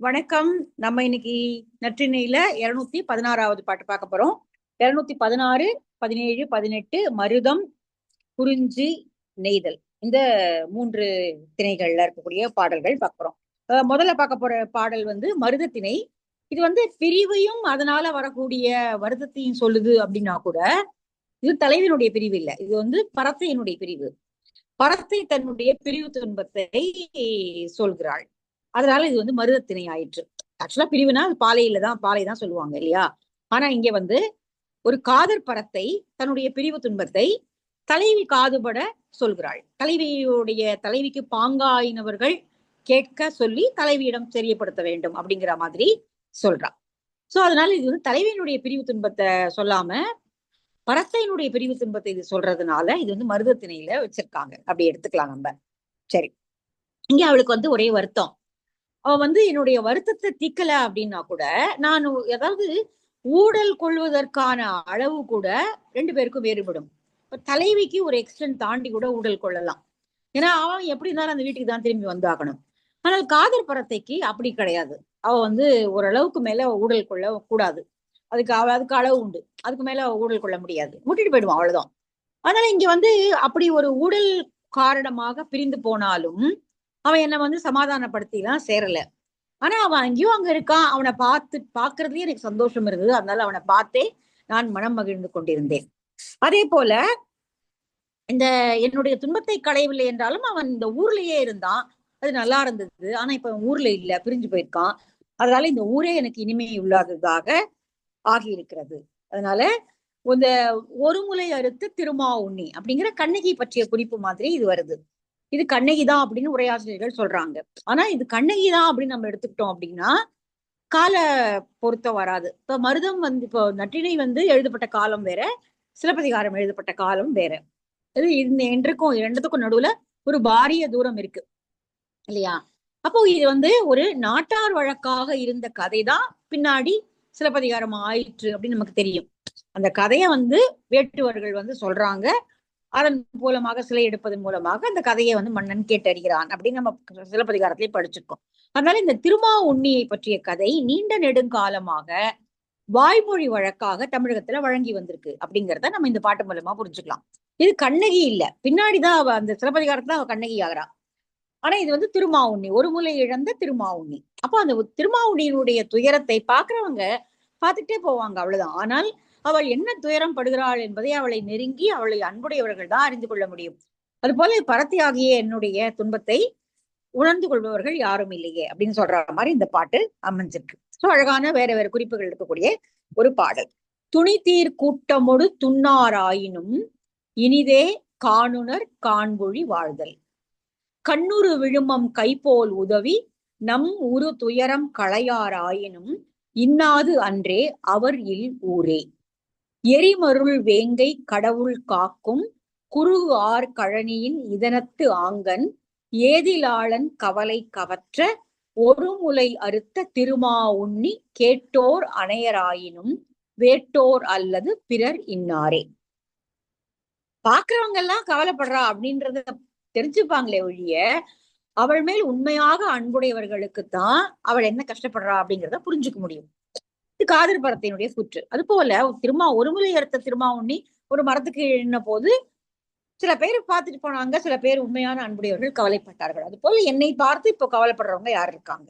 வணக்கம். நம்ம இன்னைக்கு நற்றினையில இருநூத்தி பதினாறாவது பாட்டு பார்க்க போறோம். இருநூத்தி பதினாறு பதினேழு பதினெட்டு மருதம் குறிஞ்சி நெய்தல். இந்த மூன்று திணைகள்ல இருக்கக்கூடிய பாடல்கள் பார்க்க போறோம். முதல்ல பார்க்க போற பாடல் வந்து மருத திணை இது வந்து பிரிவையும் அதனால வரக்கூடிய வருத்தத்தையும் சொல்லுது அப்படின்னா கூட இது தலைவனுடைய பிரிவு இல்லை. இது வந்து பரத்தையினுடைய பிரிவு. பரத்தை தன்னுடைய பிரிவு துன்பத்தை சொல்கிறாள். அதனால இது வந்து மருதத்திணை ஆயிற்று. ஆக்சுவலா பிரிவுனா அது பாலையில தான் பாலை தான் சொல்லுவாங்க இல்லையா? ஆனா இங்க வந்து ஒரு காதற் பரத்தை தன்னுடைய பிரிவு துன்பத்தை தலைவி காதுபட சொல்கிறாள். தலைவியுடைய தலைவிக்கு பாங்காயினவர்கள் கேட்க சொல்லி தலைவியிடம் தெரியப்படுத்த வேண்டும் அப்படிங்கிற மாதிரி சொல்றா. சோ அதனால இது வந்து தலைவியினுடைய பிரிவு துன்பத்தை சொல்லாம பரத்தையினுடைய பிரிவு துன்பத்தை இது சொல்றதுனால இது வந்து மருதத்திணையில வச்சிருக்காங்க. அப்படி எடுத்துக்கலாம் நம்ம. சரி. இங்க அவளுக்கு வந்து ஒரே வருத்தம். அவ வந்து என்னுடைய வருத்தத்தை தீக்கல அப்படின்னா கூட நான் ஏதாவது ஊழல் கொள்வதற்கான அளவு கூட ரெண்டு பேருக்கும் வேறுபடும். இப்போ தலைவிக்கு ஒரு எக்ஸ்டென்ட் தாண்டி கூட ஊழல் கொள்ளலாம். ஏன்னா அவன் எப்படி இருந்தாலும் அந்த வீட்டுக்கு தான் திரும்பி வந்தாகணும். ஆனால் காதல் பரத்தைக்கு அப்படி கிடையாது. அவ வந்து ஓரளவுக்கு மேல ஊழல் கொள்ள கூடாது அதுக்கு அவ அதுக்கு அளவு உண்டு. அதுக்கு மேல ஊழல் கொள்ள முடியாது. முட்டிட்டு போயிடுவான் அவ்வளவுதான். அதனால இங்க வந்து அப்படி ஒரு ஊழல் காரணமாக பிரிந்து போனாலும் அவன் என்ன வந்து சமாதானப்படுத்திலாம் சேரல. ஆனா அவன் அங்கேயும் அங்க இருக்கான். அவனை பார்த்து பாக்குறதுலயே எனக்கு சந்தோஷம் இருந்தது. அதனால அவனை பார்த்தே நான் மனம் மகிழ்ந்து கொண்டிருந்தேன். அதே போல இந்த என்னுடைய துன்பத்தை களையவில்லை என்றாலும் அவன் இந்த ஊர்லயே இருந்தான். அது நல்லா இருந்தது. ஆனா இப்ப ஊர்ல இல்ல. பிரிஞ்சு போயிருக்கான். அதனால இந்த ஊரே எனக்கு இனிமை இல்லாததாக ஆகி இருக்கிறது அதனால இந்த ஒரு முலை அறுத்து திருமா உண்ணி அப்படிங்கிற கண்ணகி பற்றிய குறிப்பு மாதிரி இது வருது. இது கண்ணகி தான் அப்படின்னு உரையாசிரியர்கள் சொல்றாங்க. ஆனா இது கண்ணகி தான் அப்படின்னு நம்ம எடுத்துக்கிட்டோம் அப்படின்னா கால பொருத்தம் வராது. இப்ப மருதம் வந்து இப்போ நற்றினை வந்து எழுதப்பட்ட காலம் வேற சிலப்பதிகாரம் எழுதப்பட்ட காலம் வேற. இது இந்த என்றுக்கும் இரண்டுத்துக்கும் நடுவுல ஒரு பாரிய தூரம் இருக்கு. இல்லையா? அப்போ இது வந்து ஒரு நாட்டார் வழக்காக இருந்த கதை தான் பின்னாடி சிலப்பதிகாரம் ஆயிற்று அப்படின்னு நமக்கு தெரியும். அந்த கதையை வந்து வேட்டுவர்கள் வந்து சொல்றாங்க. அதன் மூலமாக சிலை எடுப்பதன் மூலமாக அந்த கதையை வந்து மன்னன் கேட்டறிகிறான் அப்படின்னு நம்ம சிலப்பதிகாரத்திலே படிச்சிருக்கோம். அதனால இந்த திருமா உண்ணியை பற்றிய கதை நீண்ட நெடுங்காலமாக வாய்மொழி வழக்காக தமிழகத்துல வழங்கி வந்திருக்கு அப்படிங்கிறத நம்ம இந்த பாட்டு மூலமா புரிஞ்சுக்கலாம். இது கண்ணகி இல்ல. பின்னாடிதான் அவ அந்த சிலப்பதிகாரத்துல அவ கண்ணகி ஆகிறா. ஆனா இது வந்து திருமாவுண்ணி. ஒரு முலை இழந்த திருமாவுண்ணி. அப்போ அந்த திருமாவுண்ணியினுடைய துயரத்தை பாக்குறவங்க பார்த்துட்டே போவாங்க அவ்வளவுதான். ஆனால் அவள் என்ன துயரம் படுகிறாள் என்பதை அவளை நெருங்கி அவளை அன்புடையவர்கள் தான் அறிந்து கொள்ள முடியும். அது போல என்னுடைய துன்பத்தை உணர்ந்து கொள்பவர்கள் யாரும் இல்லையே அப்படின்னு சொல்ற மாதிரி இந்த பாட்டு அமைஞ்சிருக்கு. ஸோ அழகான வேற வேற குறிப்புகள் இருக்கக்கூடிய ஒரு பாடல். துணி தீர் கூட்டமொடு துண்ணாராயினும் இனிதே காணுனர் காண்பொழி வாழ்தல். கண்ணுறு விழுமம் கைபோல் உதவி நம் உரு துயரம் களையாராயினும் இன்னாது அன்றே அவர் இல் ஊரே. எரிமருள் வேங்கை கடவுள் காக்கும் குரு ஆர் கழனியின் இதனத்து ஆங்கன் ஏதிலாளன் கவலை கவற்ற ஒரு முலை அறுத்த திருமா உண்ணி கேட்டோர் அணையராயினும் வேட்டோர் அல்லது பிறர் இன்னாரே. பாக்குறவங்க எல்லாம் கவலைப்படுறா அப்படின்றத தெரிஞ்சுப்பாங்களே ஒழிய அவள் மேல் உண்மையாக அன்புடையவர்களுக்கு தான் அவள் என்ன கஷ்டப்படுறா அப்படிங்கிறத புரிஞ்சுக்க முடியும். காதல் படத்தினுடைய சுற்று அது போல திருமா ஒரு முறை அறுத்த திருமா ஒரு மரத்துக்கு எழுந்த போது சில பேர் பார்த்துட்டு போனாங்க சில பேர் உண்மையான அன்புடையவர்கள் கவலைப்பட்டார்கள். அது போல என்னை பார்த்து இப்போ கவலைப்படுறவங்க யார் இருக்காங்க?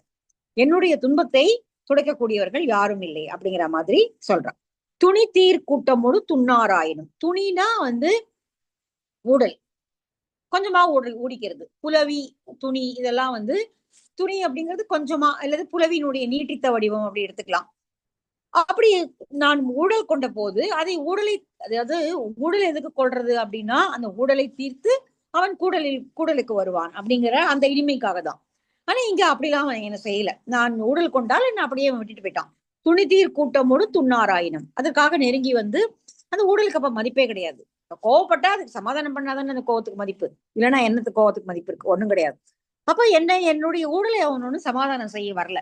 என்னுடைய துன்பத்தை துடைக்கக்கூடியவர்கள் யாரும் இல்லை அப்படிங்கிற மாதிரி சொல்றான். துணி தீர் கூட்டமோடு துண்ணாராயினும். துணினா வந்து ஊடல் கொஞ்சமா உடல் ஊடிக்கிறது. புலவி துணி இதெல்லாம் வந்து துணி அப்படிங்கிறது கொஞ்சமா அல்லது புலவியினுடைய நீட்டித்த வடிவம் அப்படி எடுத்துக்கலாம். அப்படி நான் ஊழல் கொண்ட போது அதை ஊழலை அதாவது ஊழல் எதுக்கு கொள்றது அப்படின்னா அந்த ஊழலை தீர்த்து அவன் கூடலில் கூடலுக்கு வருவான் அப்படிங்கிற அந்த இனிமைக்காக தான். ஆனா இங்க அப்படிலாம் அவன் என்ன செய்யல. நான் ஊழல் கொண்டால் என்ன அப்படியே விட்டுட்டு போயிட்டான். துணி தீர் கூட்டமோடு துண்ணாராயினம் அதற்காக நெருங்கி வந்து அந்த ஊழலுக்கு அப்ப மதிப்பே கிடையாது. கோவப்பட்டா அதுக்கு சமாதானம் பண்ணாதானே அந்த கோவத்துக்கு மதிப்பு? இல்லைன்னா என்னத்துக்கு கோவத்துக்கு மதிப்பு இருக்கு? ஒண்ணும் கிடையாது. அப்ப என்ன என்னுடைய ஊழலை அவன் ஒன்னும் சமாதானம் செய்ய வரல.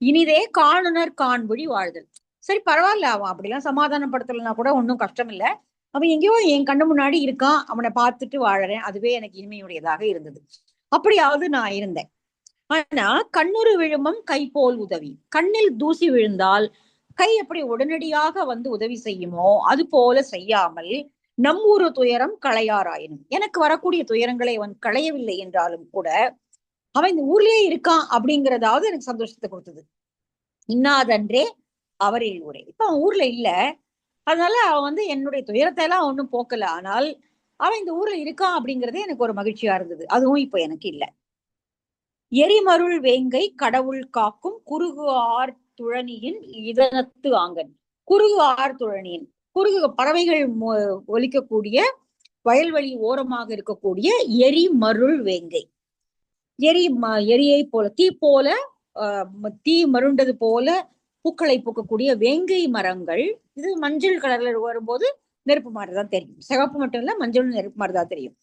இனிதே காணுனர் காண்பொழி வாழ்தல். சரி பரவாயில்ல. அவன் அப்படிலாம் சமாதானப்படுத்தலைன்னா கூட ஒன்றும் கஷ்டம் இல்லை அவன் எங்கேயோ என் கண்ணு முன்னாடி இருக்கான். அவனை பார்த்துட்டு வாழறேன். அதுவே எனக்கு இனிமையுடையதாக இருந்தது. அப்படியாவது நான் இருந்தேன். ஆனா கண்ணுறு விழுமம் கை போல் உதவி. கண்ணில் தூசி விழுந்தால் கை எப்படி உடனடியாக வந்து உதவி செய்யுமோ அது போல செய்யாமல் நம்மூரு துயரம் களையாராயினும். எனக்கு வரக்கூடிய துயரங்களை அவன் களையவில்லை என்றாலும் கூட அவன் இந்த ஊர்லயே இருக்கான் அப்படிங்கறதாவது எனக்கு சந்தோஷத்தை கொடுத்தது. இன்னாதன்றே அவரில் ஊரே. இப்ப அவன் ஊர்ல இல்ல. அதனால அவன் வந்து என்னுடைய துயரத்தை எல்லாம் ஒன்றும் போக்கல. ஆனால் அவன் இந்த ஊர்ல இருக்கான் அப்படிங்கறதே எனக்கு ஒரு மகிழ்ச்சியா இருந்தது. அதுவும் இப்ப எனக்கு இல்ல. எரிமருள் வேங்கை கடவுள் காக்கும் குறுகு ஆர் துழனியின் இதனத்து ஆங்கன் குறுகு ஆர் துழனியின். குறுகு பறவைகள் ஒலிக்கக்கூடிய வயல்வெளி ஓரமாக இருக்கக்கூடிய எரிமருள் வேங்கை. எரி எரியை போல தீ போல தீ மருண்டது போல பூக்களை பூக்கக்கூடிய வேங்கை மரங்கள் இது மஞ்சள் கலர்ல வரும்போது நெருப்பு மாதிரி தான் தெரியும். சிவப்பு மட்டும் இல்ல மஞ்சள் நெருப்பு மாதிரி தான் தெரியும்.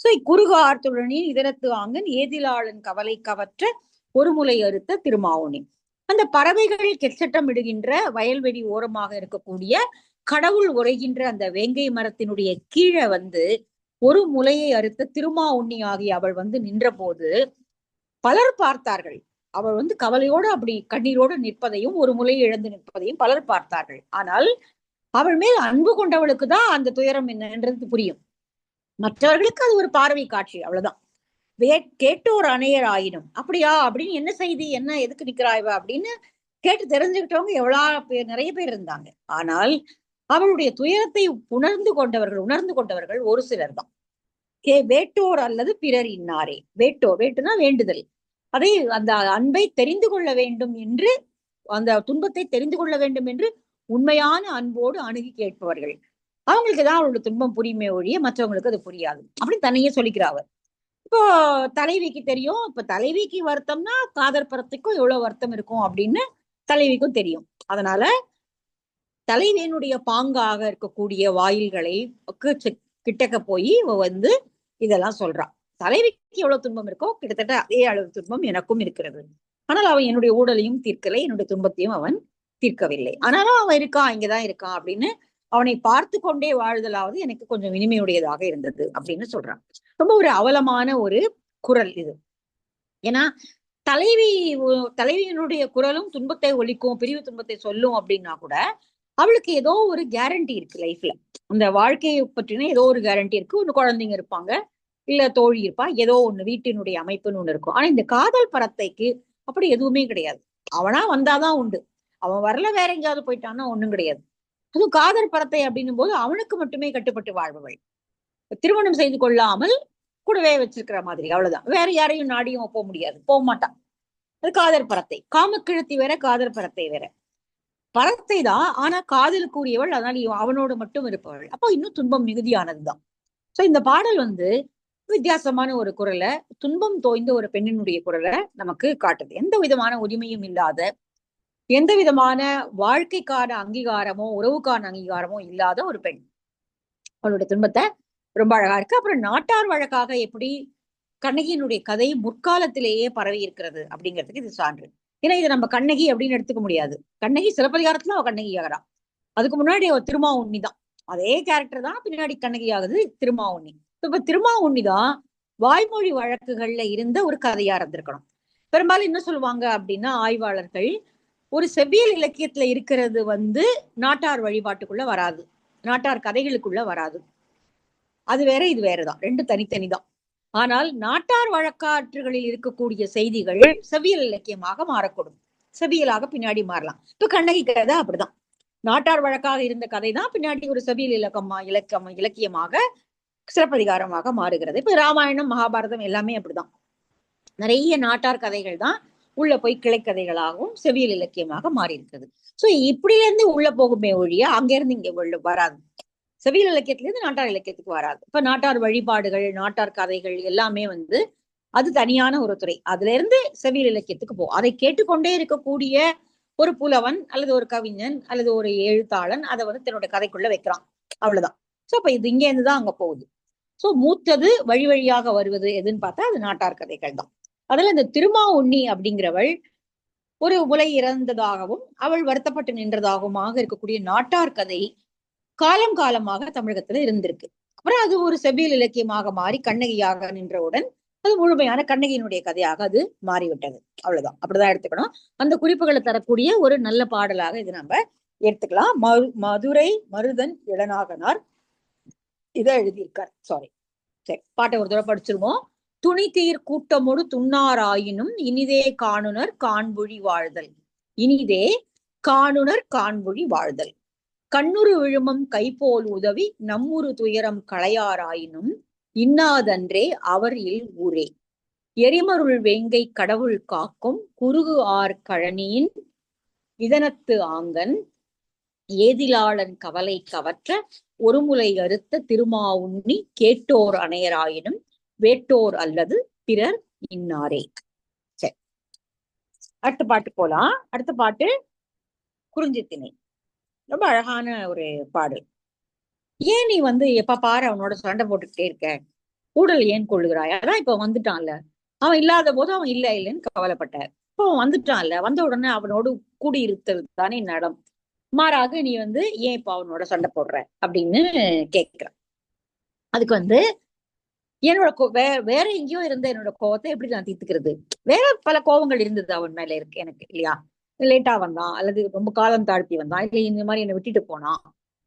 சோ குறுகு ஆர்த்துடனின் இதரத்து ஆங்கன் ஏதிலாளன் கவலை கவற்ற ஒரு முலை அறுத்த திருமாவுனி. அந்த பறவைகள் கெச்சட்டம் இடுகின்ற வயல்வெளி ஓரமாக இருக்கக்கூடிய கடவுள் உரைகின்ற அந்த வேங்கை மரத்தினுடைய கீழே வந்து ஒரு முலையை அறுத்த திருமா உண்ணி ஆகிய அவள் வந்து நின்ற போது பலர் பார்த்தார்கள். அவள் வந்து கவலையோடு அப்படி கண்ணீரோடு நிற்பதையும் ஒரு முலை இழந்து நிற்பதையும் பலர் பார்த்தார்கள். ஆனால் அவள் மேல் அன்பு கொண்டவளுக்கு தான் அந்த துயரம் என்னன்றது புரியும். மற்றவர்களுக்கு அது ஒரு பார்வை காட்சி அவ்வளவுதான். வே கேட்டோர் அணையர் ஆயினும் அப்படியா அப்படின்னு என்ன செய்தி? என்ன எதுக்கு நிக்கிறாய்வ அப்படின்னு கேட்டு தெரிஞ்சுக்கிட்டவங்க எவ்வளோ பேர் நிறைய பேர் இருந்தாங்க. ஆனால் அவளுடைய துயரத்தை உணர்ந்து கொண்டவர்கள் உணர்ந்து கொண்டவர்கள் ஒரு சிலர் தான். கே வேட்டோர் அல்லது பிறர் இன்னாரே? வேட்டோ வேட்டுனா வேண்டுதல். அதை அந்த அன்பை தெரிந்து கொள்ள வேண்டும் என்று அந்த துன்பத்தை தெரிந்து கொள்ள வேண்டும் என்று உண்மையான அன்போடு அணுகி கேட்பவர்கள். அவங்களுக்கு தான் அவளோட துன்பம் புரியுமே ஒழிய மற்றவங்களுக்கு அது புரியாது. அப்படின்னு தன்னையே சொல்லிக்கிறாவர் இப்போ தலைவிக்கு தெரியும். இப்ப தலைவிக்கு வருத்தம்னா காதல் பரத்துக்கும் எவ்வளவு வருத்தம் இருக்கும் அப்படின்னு தலைவிக்கும் தெரியும். அதனால தலைவியனுடைய பாங்காக இருக்கக்கூடிய வாயில்களை கிட்டக்க போய் வந்து இதெல்லாம் சொல்றான் தலைவிக்கு எவ்வளவு துன்பம் இருக்கோ கிட்டத்தட்ட அதே அளவு துன்பம் எனக்கும் இருக்கிறது. ஆனால் அவன் என்னுடைய ஊழலையும் தீர்க்கலை என்னுடைய துன்பத்தையும் அவன் தீர்க்கவில்லை. ஆனாலும் அவன் இருக்கான் இங்கதான் இருக்கான் அப்படின்னு அவனை பார்த்து கொண்டே வாழ்தலாவது எனக்கு கொஞ்சம் இனிமையுடையதாக இருந்தது அப்படின்னு சொல்றான். ரொம்ப ஒரு அவலமான ஒரு குரல் இது. ஏன்னா தலைவி தலைவியினுடைய குரலும் துன்பத்தை ஒழிக்கும் பிரிவு துன்பத்தை சொல்லும் அப்படின்னா கூட அவளுக்கு ஏதோ ஒரு கேரண்டி இருக்கு லைஃப்ல அந்த வாழ்க்கையை பற்றின ஏதோ ஒரு கேரண்டி இருக்கு. ஒன்று குழந்தைங்க இருப்பாங்க. இல்ல தோழி இருப்பா ஏதோ ஒண்ணு வீட்டினுடைய அமைப்புன்னு ஒண்ணு இருக்கும். ஆனா இந்த காதல் பரத்தைக்கு அப்படி எதுவுமே கிடையாது. அவனா வந்தாதான் உண்டு. அவன் வரல வேற எங்கேயாவது போயிட்டான்னா ஒண்ணும் கிடையாது. அதுவும் காதல் பரத்தை அப்படின்னும் போது அவனுக்கு மட்டுமே கட்டுப்பட்டு வாழ்பவள். திருமணம் செய்து கொள்ளாமல் கூடவே வச்சிருக்கிற மாதிரி அவ்வளவுதான். வேற யாரையும் நாடியும் போக முடியாது. போக மாட்டான். அது காதல் பரத்தை காமக்கிழத்தி வேற காதல் பரத்தை வேற. பரத்தை தான் ஆனா காதலுக்குரியவள் அதனால அவனோடு மட்டும் இருப்பவள். அப்போ இன்னும் துன்பம் மிகுதியானதுதான். சோ இந்த பாடல் வந்து வித்தியாசமான ஒரு குரலை துன்பம் தோய்ந்த ஒரு பெண்ணினுடைய குரலை நமக்கு காட்டுது. எந்த விதமான உரிமையும் இல்லாத எந்த விதமான வாழ்க்கைக்கான அங்கீகாரமோ உறவுக்கான அங்கீகாரமோ இல்லாத ஒரு பெண். அவளுடைய துன்பத்தை ரொம்ப அழகா இருக்கு. அப்புறம் நாட்டார் வழக்காக எப்படி கண்ணகியினுடைய கதை முற்காலத்திலேயே பரவி இருக்கிறது அப்படிங்கிறதுக்கு இது சான்று. ஏன்னா இதை நம்ம கண்ணகி அப்படின்னு எடுத்துக்க முடியாது. கண்ணகி சிலப்பதிகாரத்துல அவ கண்ணகி ஆகிறா அதுக்கு முன்னாடி அவ திருமா உண்ணி தான் அதே கேரக்டர் தான் பின்னாடி கண்ணகி ஆகுது திருமா உண்ணி இப்ப திருமா உண்ணிதான் வாய்மொழி வழக்குகள்ல இருந்த ஒரு கதையா இருந்திருக்கணும். பெரும்பாலும் என்ன சொல்லுவாங்க அப்படின்னா ஆய்வாளர்கள் ஒரு செவ்வியல் இலக்கியத்துல இருக்கிறது வந்து நாட்டார் வழிபாட்டுக்குள்ள வராது. நாட்டார் கதைகளுக்குள்ள வராது. அது வேற இது வேறதான். ரெண்டு தனித்தனி தான் ஆனால் நாட்டார் வழக்காற்றுகளில் இருக்கக்கூடிய செய்திகள் செவ்வியல் இலக்கியமாக மாறக்கூடும். செவியலாக பின்னாடி மாறலாம். இப்ப கண்ணகி கதை அப்படிதான். நாட்டார் வழக்காக இருந்த கதை தான் பின்னாடி ஒரு செவியல் இலக்கமா இலக்கம் இலக்கியமாக சிறப்பதிகாரமாக மாறுகிறது. இப்ப ராமாயணம் மகாபாரதம் எல்லாமே அப்படிதான். நிறைய நாட்டார் கதைகள் தான் உள்ள போய் கிளைக்கதைகளாகவும் செவியல் இலக்கியமாக மாறி இருக்குது சோ இப்படில இருந்து உள்ள போகுமே ஒழிய அங்கிருந்து இங்க உள்ள வராது. செவியல் இலக்கியத்திலிருந்து நாட்டார் இலக்கியத்துக்கு வராது. இப்ப நாட்டார் வழிபாடுகள் நாட்டார் கதைகள் எல்லாமே வந்து அது தனியான ஒரு துறை. அதுல இருந்து செவியல் இலக்கியத்துக்கு போகும் அதை கேட்டுக்கொண்டே இருக்கக்கூடிய ஒரு புலவன் அல்லது ஒரு கவிஞன் அல்லது ஒரு எழுத்தாளன் அதை வந்து தன்னோட கதைக்குள்ள வைக்கிறான். அவ்வளவுதான். சோ அப்ப இது இங்க இருந்துதான் அங்க போகுது. சோ மூத்தது வழி வழியாக வருவது எதுன்னு பார்த்தா அது நாட்டார் கதைகள் தான். அதுல இந்த திருமா உண்ணி அப்படிங்கிறவள் ஒரு உலை இறந்ததாகவும் அவள் வருத்தப்பட்டு நின்றதாகவுமாக இருக்கக்கூடிய நாட்டார் கதை காலம் காலமாக தமிழகத்துல இருந்திருக்கு. அப்புறம் அது ஒரு செவ்வியல் இலக்கியமாக மாறி கண்ணகியாக நின்றவுடன் அது முழுமையான கண்ணகியினுடைய கதையாக அது மாறிவிட்டது. அவ்வளவுதான். அப்படிதான் எடுத்துக்கணும். அந்த குறிப்புகளை தரக்கூடிய ஒரு நல்ல பாடலாக இது நம்ம எடுத்துக்கலாம். மதுரை மருதன் இளநாகனார் இதை எழுதியிருக்கார். சாரி சரி பாட்டை ஒரு தடவை படிச்சிருவோம். துணி தீர் கூட்டமோடு துண்ணாராயினும் இனிதே காணுனர் காண்புழி வாழ்தல். இனிதே காணுனர் காண்புழி வாழ்தல். கண்ணுறு விழுமம் கைபோல் உதவி நம்முரு துயரம் களையாராயினும் இன்னாதன்றே அவர் இல் ஊரே. எரிமருள் வேங்கை கடவுள் காக்கும் குறுகு ஆர் கழனியின் இதனத்து ஆங்கன் ஏதிலாளன் கவலை கவற்ற ஒருமுலை அறுத்த திருமாவுண்ணி கேட்டோர் அணையராயினும் வேட்டோர் அல்லது பிறர் இன்னாரே. சரி. அடுத்த பாட்டு போலாம். அடுத்த பாட்டு குறிஞ்சித்திணை. ரொம்ப அழகான ஒரு பாடல். ஏன் நீ வந்து எப்ப பாரு அவனோட சண்டை போட்டுக்கிட்டே இருக்க? ஊடல் ஏன் கொள்ளுகிறாய்? அதான் இப்ப வந்துட்டான்ல. அவன் இல்லாத போது அவன் இல்ல இல்லைன்னு கவலைப்பட்டார். இப்போ அவன் வந்துட்டான்ல. வந்த உடனே அவனோடு கூடியிருத்தல் தானே நடம் மாறாக நீ வந்து ஏன் இப்ப அவனோட சண்டை போடுற? அப்படின்னு கேக்குற அதுக்கு வந்து என்னோட கோ- வே வேற எங்கேயோ இருந்த என்னோட கோவத்தை எப்படி நான் தீர்த்துக்கிறது? வேற பல கோவங்கள் இருந்தது அவன் மேல இருக்கு எனக்கு இல்லையா? லேட்டா வந்தான் அல்லது ரொம்ப காலம் தாழ்த்தி வந்தான் இல்லை இந்த மாதிரி என்னை விட்டுட்டு போனான்.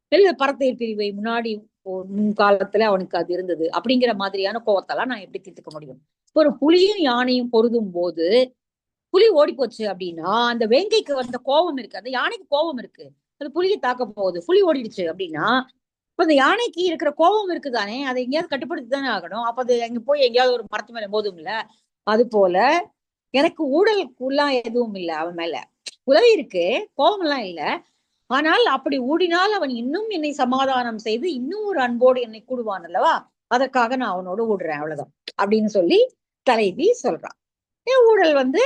இல்லை பரத்தையர் பிரிவை முன்னாடி முன் காலத்துல அவனுக்கு அது இருந்தது அப்படிங்கிற மாதிரியான கோவத்தெல்லாம் நான் எப்படி தீர்த்துக்க முடியும்? இப்போ ஒரு புலியும் யானையும் பொருதும் போது புலி ஓடி போச்சு அப்படின்னா அந்த வேங்கைக்கு வந்த கோபம் இருக்கு அந்த யானைக்கு கோபம் இருக்கு. அது புலியை தாக்க போகுது. புலி ஓடிடுச்சு அப்படின்னா இப்ப இந்த யானைக்கு இருக்கிற கோபம் இருக்குதானே? அதை எங்கேயாவது கட்டுப்படுத்தி தானே ஆகணும். அப்ப அது அங்க போய் எங்கேயாவது ஒரு மரத்து மேல போதும் இல்ல அது போல எனக்கு ஊழலுக்குலாம் எதுவும் இல்லை அவன் மேல. உலவி இருக்கு கோபம் எல்லாம் இல்ல. ஆனால் அப்படி ஓடினால் அவன் இன்னும் என்னை சமாதானம் செய்து இன்னும் ஒரு அன்போடு என்னை கூடுவான் அல்லவா? அதற்காக நான் அவனோட ஓடுறேன் அவ்வளவுதான். அப்படின்னு சொல்லி தலைவி சொல்றான் ஏன் ஊழல் வந்து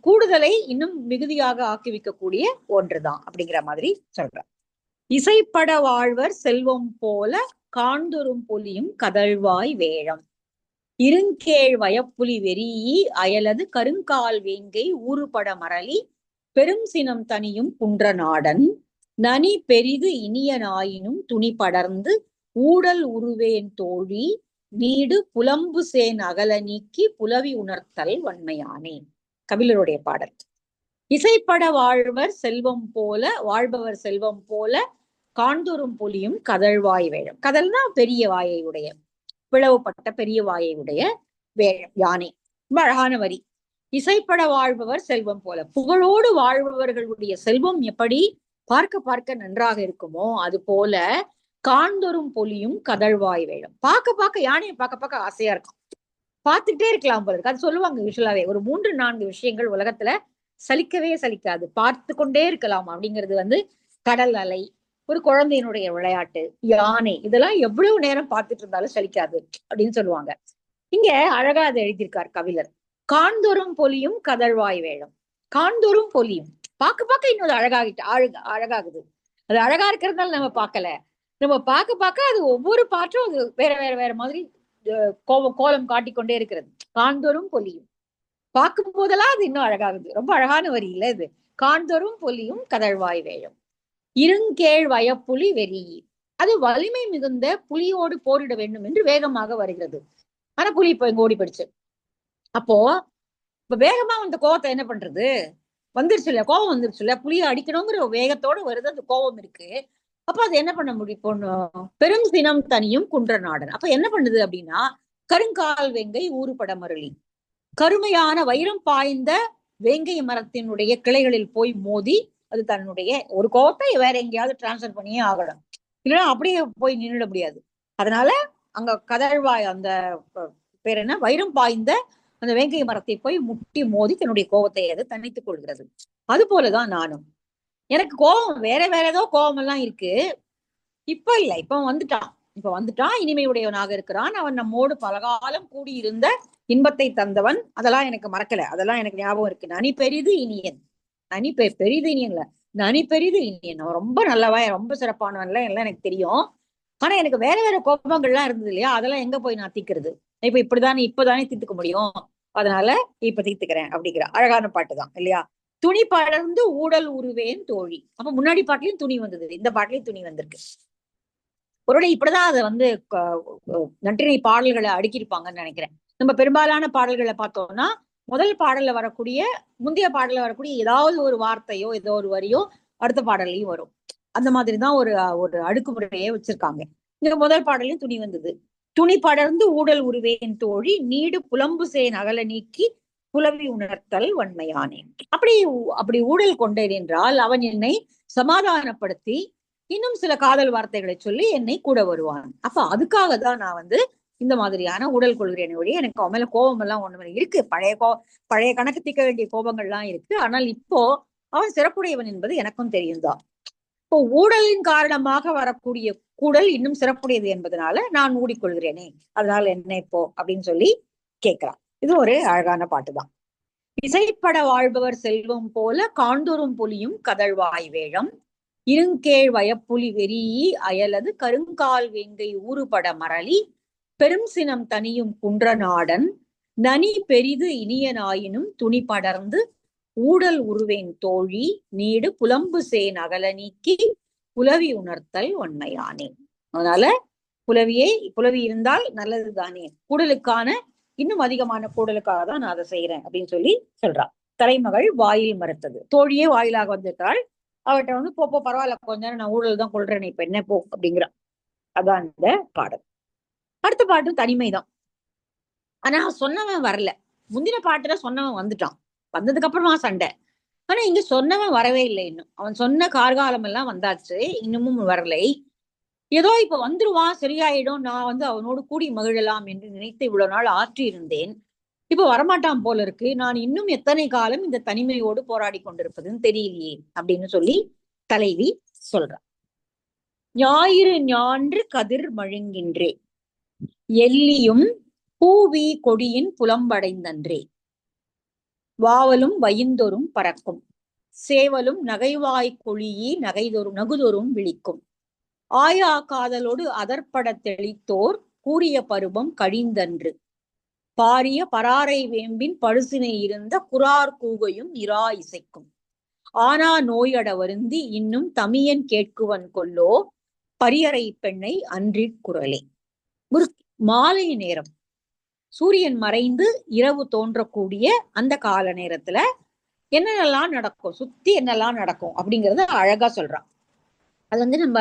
கூடுதலை இன்னும் மிகுதியாக ஆக்குவிக்கக்கூடிய ஒன்றுதான் அப்படிங்கிற மாதிரி சொல்றான் இசைப்பட வாழ்வர் செல்வம் போல காண்தொரும் புலியும் கதழ்வாய் வேழம். இருங்கேழ் வயப்புலி வெறியி அயலது கருங்கால் வேங்கை ஊறுபட மரளி பெரும் சினம் தனியும் குன்ற நாடன். நனி பெரிது இனியனாயினும் துணி படர்ந்து ஊடல் உருவேன் தோழி. நீடு புலம்பு சேன் அகல நீக்கி புலவி உணர்த்தல் வன்மையானேன். கபிலருடைய பாடல். இசைப்பட வாழ்வர் செல்வம் போல வாழ்பவர் செல்வம் போல காண்தோறும் புலியும் கதழ்வாய் வேழம். கதல்னா பெரிய வாயை உடைய பிளவுபட்ட பெரிய வாயை உடைய வேழம் யானை. ரொம்ப அழகான வரி. இசைப்பட வாழ்பவர் செல்வம் போல. புகழோடு வாழ்பவர்களுடைய செல்வம் எப்படி பார்க்க பார்க்க நன்றாக இருக்குமோ அது போல காண்தொரும் பொலியும் கதழ்வாய் வேழம். பார்க்க பார்க்க யானையை பார்க்க பார்க்க ஆசையா இருக்கும். பார்த்துக்கிட்டே இருக்கலாம் போல இருக்கு. அது சொல்லுவாங்க யூஸ்வலாவே ஒரு மூன்று நான்கு விஷயங்கள் உலகத்துல சலிக்கவே சலிக்காது. பார்த்து கொண்டே இருக்கலாம். அப்படிங்கிறது வந்து கடல் அலை ஒரு குழந்தையினுடைய விளையாட்டு யானை இதெல்லாம் எவ்வளவு நேரம் பார்த்துட்டு இருந்தாலும் சலிக்காது அப்படின்னு சொல்லுவாங்க. இங்க அழகா அதை எழுதியிருக்கார் கவிழர் காண்தோறும் பொலியும் கதழ்வாய் வேடம் காண்தோறும் பொலியும். பார்க்க பார்க்க இன்னொரு அழகாகிட்டு அழகு அழகாகுது. அது அழகா இருக்கிறதுனால நம்ம பார்க்கல. நம்ம பார்க்க பார்க்க அது ஒவ்வொரு பாட்டும் அது வேற வேற வேற மாதிரி கோலம் காட்டிக்கொண்டே இருக்கிறது. காண்தோறும் பொலியும். பார்க்கும் போதெல்லாம் அது இன்னும் அழகாகுது ரொம்ப அழகான வரி இல்ல இது. காண்தோறும் பொலியும் கதழ்வாய் வேழம். இருங்கேழ் வயப்புலி வெறி அது வலிமை மிகுந்த புலியோடு போரிட வேண்டும் என்று வேகமாக வருகிறது. ஆனா புலி இப்ப இங்க ஓடி போயிடுச்சு அப்போ இப்ப வேகமா வந்த கோவத்தை என்ன பண்றது? வந்துருச்சு இல்ல கோவம் வந்துருச்சு இல்ல புலியை அடிக்கணுங்கிற வேகத்தோட வருது அந்த கோவம் இருக்கு. அப்ப அது என்ன பண்ண முடியும்? பொண்ணு- பெரும் சினம் தனியும் குன்ற நாடன். அப்ப என்ன பண்ணுது அப்படின்னா கருங்கால் வெங்கை ஊறுபட மருளி. கருமையான வைரம் பாய்ந்த வேங்கை மரத்தினுடைய கிளைகளில் போய் மோதி அது தன்னுடைய ஒரு கோவத்தை வேற எங்கேயாவது டிரான்ஸ்ஃபர் பண்ணியே ஆகணும். இல்லைன்னா அப்படியே போய் நின்றுட முடியாது. அதனால அங்க கதழ்வாய் அந்த பேர் என்ன? வைரம் பாய்ந்த அந்த வேங்கை மரத்தை போய் முட்டி மோதி தன்னுடைய கோவத்தை அது தணித்துக் கொள்கிறது. அது போலதான் நானும். எனக்கு கோபம் வேற வேற ஏதோ கோபம் எல்லாம் இருக்கு. இப்ப இல்ல இப்ப வந்துட்டான். இப்ப வந்துட்டான் இனிமையுடையவனாக இருக்கிறான். அவன் நம்மோடு பலகாலம் கூடியிருந்த இன்பத்தை தந்தவன். அதெல்லாம் எனக்கு மறக்கல. அதெல்லாம் எனக்கு ஞாபகம் இருக்கு. நனி பெரிது இனியன். நனி பெ பெரிது இனியன்ல நனி பெரிது இனியன். அவன் ரொம்ப நல்லவன் ரொம்ப சிறப்பானவன்ல எல்லாம் எனக்கு தெரியும். ஆனா எனக்கு வேற வேற கோபங்கள்லாம் இருந்தது இல்லையா? அதெல்லாம் எங்க போய் நான் தீக்கிறது இப்ப இப்படிதானே இப்பதானே தீர்த்துக்க முடியும்? அதனால இப்ப தீர்த்துக்கிறேன் அப்படிங்கிற அழகான பாட்டு தான் இல்லையா? துணி படர்ந்து ஊடல் உருவேன் தோழி. அப்ப முன்னாடி பாட்டுலயும் துணி வந்தது. இந்த பாட்டுலயும் துணி வந்திருக்கு. ஒருவேளை இப்படிதான் அதை வந்து நன்றினை பாடல்களை அடுக்கியிருப்பாங்கன்னு நினைக்கிறேன். நம்ம பெரும்பாலான பாடல்களை பார்த்தோம்னா முதல் பாடல்ல வரக்கூடிய முந்தைய பாடல்ல வரக்கூடிய ஏதாவது ஒரு வார்த்தையோ ஏதோ ஒரு வரியோ அடுத்த பாடல்லையும் வரும். அந்த மாதிரி தான் ஒரு ஒரு அடுக்குமுறையே வச்சிருக்காங்க. இங்க முதல் பாடலையும் துணி வந்தது. துணி படர்ந்து ஊடல் உருவேன் தோழி. நீடு புலம்பு சேன் அகல நீக்கி புலவி உணர்த்தல் வன்மையானேன் அப்படி அப்படி ஊழல் கொண்டேன் என்றால் அவன் என்னை சமாதானப்படுத்தி இன்னும் சில காதல் வார்த்தைகளை சொல்லி என்னை கூட வருவான். அப்ப அதுக்காக தான் நான் வந்து இந்த மாதிரியான உடல் கொள்கிறேன் ஒழிய எனக்கு அவன் மேல கோபம் எல்லாம் ஒண்ணு இருக்கு பழைய கோ பழைய கணக்கு திக்க வேண்டிய கோபங்கள்லாம் இருக்கு. ஆனால் இப்போ அவன் சிறப்புடையவன் என்பது எனக்கும் தெரியும் தான் இப்போ ஊழலின் காரணமாக வரக்கூடிய கூடல் இன்னும் சிறப்புடையது என்பதனால நான் ஊடிக்கொள்கிறேனே அதனால என்ன இப்போ? அப்படின்னு சொல்லி கேட்கிறான். இது ஒரு அழகான பாட்டு தான் இசைப்பட வாழ்பவர் செல்வம் போல காண்தோறும் புலியும் கதழ்வாய் வேழம். இருங்கேழ் வயப்புலி வெறியி அயலது கருங்கால் வேங்கை ஊறுபட மரளி பெரும் சினம் தனியும் குன்றநாடன் நனி பெரிது இனியனாயினும் துணி படர்ந்து. ஊடல் உருவேன் தோழி நீடு புலம்பு சேன் அகல நீக்கி. புலவி உணர்த்தல் உண்மையானேன் அதனால புலவியை புலவி இருந்தால் நல்லது தானே கூடலுக்கான இன்னும் அதிகமான கூடலுக்காக தான் நான் அதை செய்யறேன் அப்படின்னு சொல்லி சொல்றான் தலைமகள் வாயில் மறுத்தது. தோழியே வாயிலாக வந்திருக்கிறாள். அவர்கிட்ட வந்து போப்போ பரவாயில்ல கொஞ்ச நேரம் நான் ஊழல் தான் கொள்றேன் இப்ப என்ன போ? அப்படிங்கிறான் அதான் இந்த பாடல். அடுத்த பாட்டு தனிமைதான். ஆனா சொன்னவன் வரல. முந்தின பாட்டுல சொன்னவன் வந்துட்டான். வந்ததுக்கு அப்புறமா சண்டை. ஆனா இங்க சொன்னவன் வரவே இல்லை இன்னும். அவன் சொன்ன கார்காலம் எல்லாம் வந்தாச்சு. இன்னமும் வரலை. ஏதோ இப்ப வந்துருவான் சரியாயிடும் நான் வந்து அவனோடு கூடி மகிழலாம் என்று நினைத்து இவ்வளவு நாள் ஆற்றியிருந்தேன். இப்ப வரமாட்டான் போல இருக்கு. நான் இன்னும் எத்தனை காலம் இந்த தனிமையோடு போராடி கொண்டிருப்பதுன்னு தெரியலையே அப்படின்னு சொல்லி தலைவி சொல்றான் ஞாயிறு ஞான்று கதிர் மழுங்கின்றே எல்லியும் பூவி கொடியின் புலம்படைந்தன்றே. வாவலும் வயிந்தொரும் பறக்கும் சேவலும் நகைவாய் கொழியி நகைதொரும் நகுதொரும் விழிக்கும். ஆயா காதலோடு அதற்பட தெளித்தோர் கூறிய பருவம் கழிந்தன்று. பாரிய பராரை வேம்பின் பழுசினை இருந்த குரார் கூகையும் இரா இசைக்கும். ஆனா நோயட வருந்தி இன்னும் தமியன் கேட்குவன் கொல்லோ பரியறை பெண்ணை அன்றி குரலே. ஒரு மாலை நேரம். சூரியன் மறைந்து இரவு தோன்றக்கூடிய அந்த கால நேரத்துல என்னென்னலாம் நடக்கும்? சுத்தி என்னெல்லாம் நடக்கும்? அப்படிங்கறத அழகா சொல்றான். அது வந்து நம்ம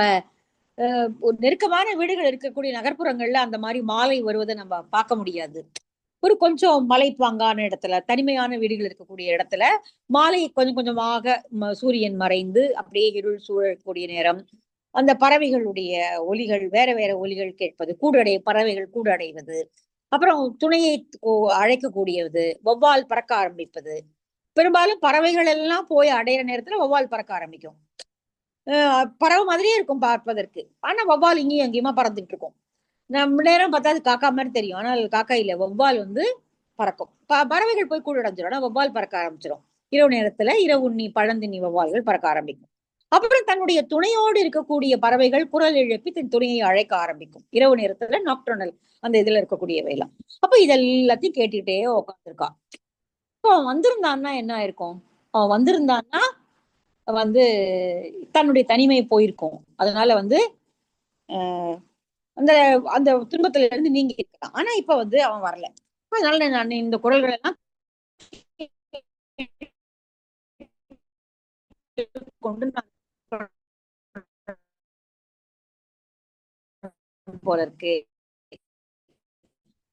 ஒரு நெருக்கமான வீடுகள் இருக்கக்கூடிய நகர்ப்புறங்கள்ல அந்த மாதிரி மாலை வருவதை நம்ம பார்க்க முடியாது. ஒரு கொஞ்சம் மலைப்பாங்கான இடத்துல தனிமையான வீடுகள் இருக்கக்கூடிய இடத்துல மாலை கொஞ்சம் கொஞ்சமாக சூரியன் மறைந்து அப்படியே இருள் சூழக்கூடிய நேரம் அந்த பறவைகளுடைய ஒலிகள் வேற வேற ஒலிகள் கேட்பது கூடடை பறவைகள் கூடடைவது அப்புறம் துணையை அழைக்கக்கூடியது வௌவால் பறக்க ஆரம்பிப்பது. பெரும்பாலும் பறவைகள் எல்லாம் போய் அடையிற நேரத்துல வௌவால் பறக்க ஆரம்பிக்கும். பறவை மாதிரியே இருக்கும் பார்ப்பதற்கு. ஆனா வௌவால் இங்கேயும் அங்கேயுமா பறந்துட்டு இருக்கும் நம்ம நேரம் பார்த்தா அது காக்கா மாதிரி தெரியும். ஆனால் காக்கா இல்ல. வவ்வால் வந்து பறக்கும். பறவைகள் போய் கூட அடைஞ்சிடும் ஆனா பறக்க ஆரம்பிச்சிடும் இரவு நேரத்துல இரவு உண்ணி பழந்தின்னி வௌவால்கள் பறக்க ஆரம்பிக்கும். அப்புறம் தன்னுடைய துணையோடு இருக்கக்கூடிய பறவைகள் குரல் எழுப்பி தன் துணையை அழைக்க ஆரம்பிக்கும். இரவு நேரத்துல நாக்டோனல் அந்த இதுல இருக்கக்கூடியவை எல்லாம். அப்ப இதெல்லாத்தையும் கேட்டுக்கிட்டே உட்காந்துருக்கா இப்போ அவன் வந்திருந்தான்னா என்ன ஆயிருக்கும்? அவன் வந்திருந்தான்னா வந்து தன்னுடைய தனிமை போயிருக்கும். அதனால வந்து ஆஹ் அந்த அந்த துன்பத்துல இருந்து நீங்க இருக்கலாம். ஆனா இப்ப வந்து அவன் வரல. அதனால நான் இந்த குரல்கள் எல்லாம் கொண்டு போல இருக்கு.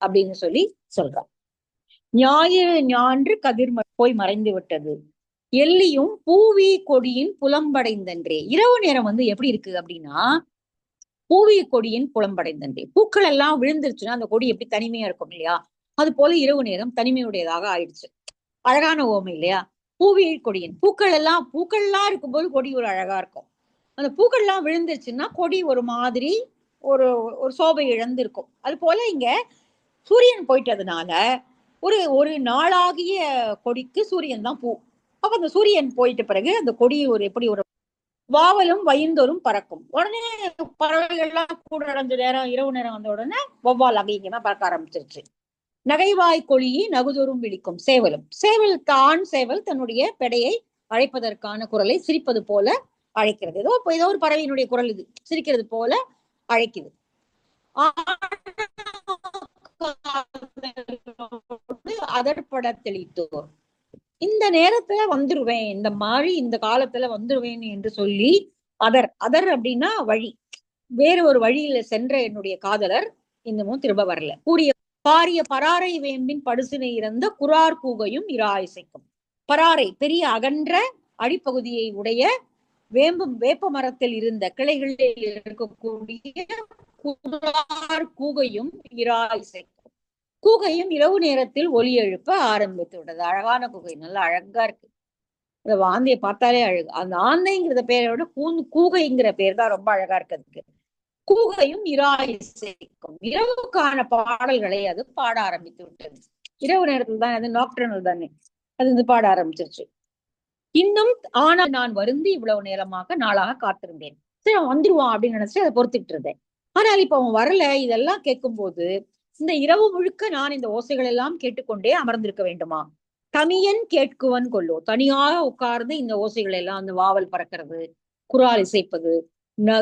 அப்படின்னு சொல்லி சொல்றான். ஞாயிறு ஞான்று கதிர் போய் மறைந்து விட்டது எல்லியும் பூவி கொடியின் புலம்படைந்தன்றே. இரவு நேரம் வந்து எப்படி இருக்கு அப்படின்னா பூவி கொடியின் புலம்படைந்தன்றே. பூக்கள் எல்லாம் விழுந்துருச்சுன்னா அந்த கொடி எப்படி தனிமையா இருக்கும் இல்லையா? அது போல இரவு நேரம் தனிமையுடையதாக ஆயிடுச்சு. அழகான ஓமை இல்லையா? பூவி கொடியின் பூக்கள் எல்லாம் பூக்கள் எல்லாம் இருக்கும்போது கொடி ஒரு அழகா இருக்கும். அந்த பூக்கள் எல்லாம் விழுந்துருச்சுன்னா கொடி ஒரு மாதிரி ஒரு ஒரு சோபை இழந்து இருக்கும் அது போல இங்க சூரியன் போயிட்டதுனால ஒரு ஒரு நாளாகிய கொடிக்கு சூரியன் தான் பூ. அப்ப அந்த சூரியன் போயிட்ட பிறகு அந்த கொடி ஒரு எப்படி ஒரு வாவலும் வயிந்தோறும் பறக்கும். உடனே பறவைகள்லாம் கூட அடைஞ்ச நேரம் இரவு நேரம் வந்த உடனே வௌவால் அங்கேயுமா பறக்க ஆரம்பிச்சிருச்சு. நகைவாய் கொழியை நகுதோறும் விழிக்கும் சேவலும். சேவல் தான் சேவல் தன்னுடைய பெடையை அழைப்பதற்கான குரலை சிரிப்பது போல அழைக்கிறது. ஏதோ ஏதோ ஒரு பறவையினுடைய குரல் இது. சிரிக்கிறது போல அழைக்குது. அதற்பட தெளித்தோர். இந்த நேரத்துல வந்துருவேன் இந்த மாதிரி இந்த காலத்துல வந்துருவேன் என்று சொல்லி அதர் அதர் அப்படின்னா வழி. வேற ஒரு வழியில சென்ற என்னுடைய காதலர் இன்னமும் திரும்ப வரல. கூறிய பாரிய பராரை வேம்பின் படுசினை இறந்த குரார் கூகையும் இராயிசைக்கும் பராரை பெரிய அகன்ற அடிப்பகுதியை உடைய வேம்பும் வேப்ப மரத்தில் இருந்த கிளைகளில் இருக்கக்கூடிய குரார் கூகையும் இராயிசைக்கும் கூகையும் இரவு நேரத்தில் ஒலி எழுப்ப ஆரம்பித்து விட்டது. அழகான குகை நல்லா அழகா இருக்கு. அந்த வாந்தையை பார்த்தாலே அழகு. அந்த ஆந்தைங்கிறத பேரை விட கூந்து கூகைங்கிற பேர் தான் ரொம்ப அழகா இருக்கிறதுக்கு கூகையும் இராயிசைக்கும் இரவுக்கான பாடல்களை அது பாட ஆரம்பித்து விட்டது. இரவு நேரத்துல தான் அது நாக்டர்னல் தானே. அது வந்து பாட ஆரம்பிச்சிருச்சு. இன்னும் ஆனா நான் வருந்தி இவ்வளவு நேரமாக நாளாக காத்திருந்தேன். சரி அவன் வந்துருவான் அப்படின்னு நினைச்சு அதை பொறுத்துட்டு இருந்தேன். ஆனால் இப்ப அவன் வரல. இதெல்லாம் கேட்கும்போது இந்த இரவு முழுக்க நான் இந்த ஓசைகள் எல்லாம் கேட்டுக்கொண்டே அமர்ந்திருக்க வேண்டுமா? தமியன் கேட்குவன் கொள்ளோ தனியாக உட்கார்ந்து இந்த ஓசைகள் எல்லாம் அந்த வாவல் பறக்கிறது குரால் இசைப்பது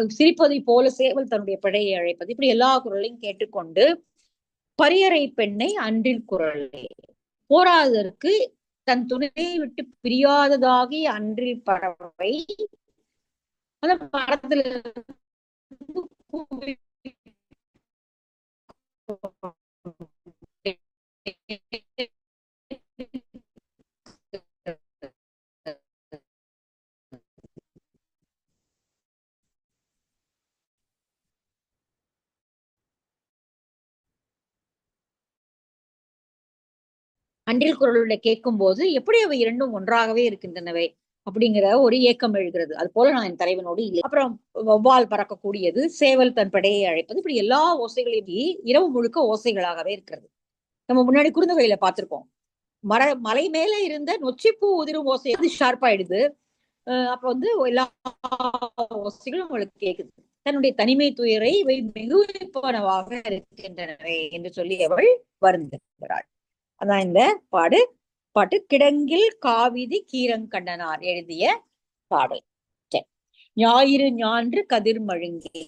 சிரிப்பதை போல சேவல் தன்னுடைய பிழையை அழைப்பது இப்படி எல்லா குரலையும் கேட்டுக்கொண்டு பரியறை பெண்ணை அன்றில் குரலே. போராதற்கு தன் துணையை விட்டு பிரியாததாகி அன்றில் பறவை. அந்த மரத்துல அன்றில் குரலுடைய கேட்கும் போது எப்படி அவை இரண்டும் ஒன்றாகவே இருக்கின்றனவை? அப்படிங்கிற ஒரு ஏக்கம் எழுகிறது. அது போல நான் என் தலைவனோடு இல்லை. அப்புறம் வௌவால் பறக்கக்கூடியது சேவல் தன் படையை அழைப்பது இப்படி எல்லா ஓசைகளையும் இரவு முழுக்க ஓசைகளாகவே இருக்கிறது. நம்ம முன்னாடி குறுந்தகையில பார்த்திருக்கோம் மர மலை மேல இருந்த நொச்சிப்பூ உதிரும் ஓசை அது ஷார்ப்பாயிடுது அப்ப வந்து எல்லா ஓசைகளும் உங்களுக்கு கேக்குது. தன்னுடைய தனிமை துயரை இவை மிகுவிப்பனவாக இருக்கின்றனவே என்று சொல்லி அவள் வருந்துகிறாள் அதான் இந்த பாடு. பாட்டு கிடங்கில் காவிதி கீரங்கண்ணனார் எழுதிய பாடல் ஞாயிறு ஞான்று கதிர் மழுங்கி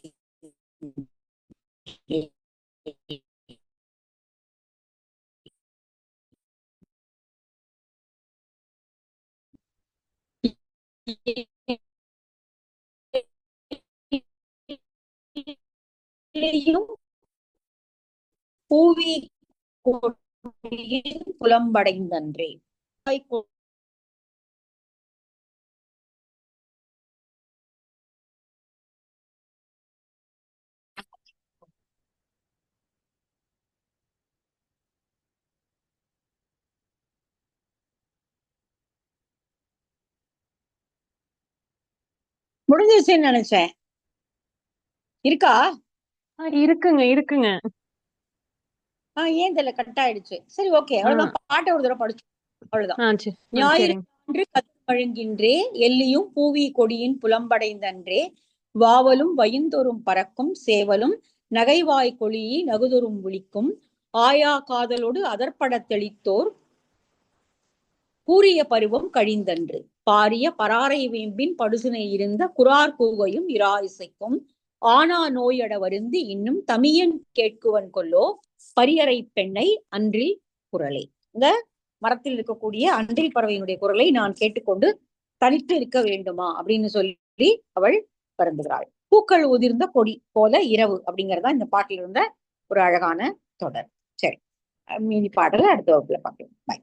பூவி புலம்படைந்தன்றே. முடிஞ்சிருச்சுன்னு நினைச்சேன். இருக்கா? இருக்குங்க இருக்குங்க. ஆஹ் ஏன் தெரியல கட் ஆயிடுச்சு? சரி ஓகே அவ்வளவுதான். பாட்டை ஒரு தடவை படிச்சு அவ்வளவுதான். ஞாயிறு கதிர்மழுங்கின்றே எல்லியும் பூவி கொடியின் புலம்படைந்தன்றே வாவலும் வயிந்தொரும் பறக்கும் சேவலும் நகைவாய் கொளியி நகுதொரும் விழிக்கும் ஆயா காதலோடு அதற்பட தெளித்தோர் கூறிய பருவம் கழிந்தன்று. பாரிய பராரை வேம்பின் படுசுனை இருந்த குரார் கூகையும் இரா இசைக்கும் ஆனா நோயட வருந்தி இன்னும் தமியன் கேட்குவன் கொல்லோ பரியறை பெண்ணை அன்றில் குரலை. இந்த மரத்தில் இருக்கக்கூடிய அன்றில் பறவையினுடைய குரலை நான் கேட்டுக்கொண்டு தனித்து இருக்க வேண்டுமா அப்படின்னு சொல்லி அவள் வருந்துகிறாள் பூக்கள் உதிர்ந்த கொடி போல இரவு அப்படிங்கறதா இந்த பாட்டில் இருந்த ஒரு அழகான தொடர். சரி மீதி பாடலை அடுத்த வகுப்புல பார்க்கலாம். பாய்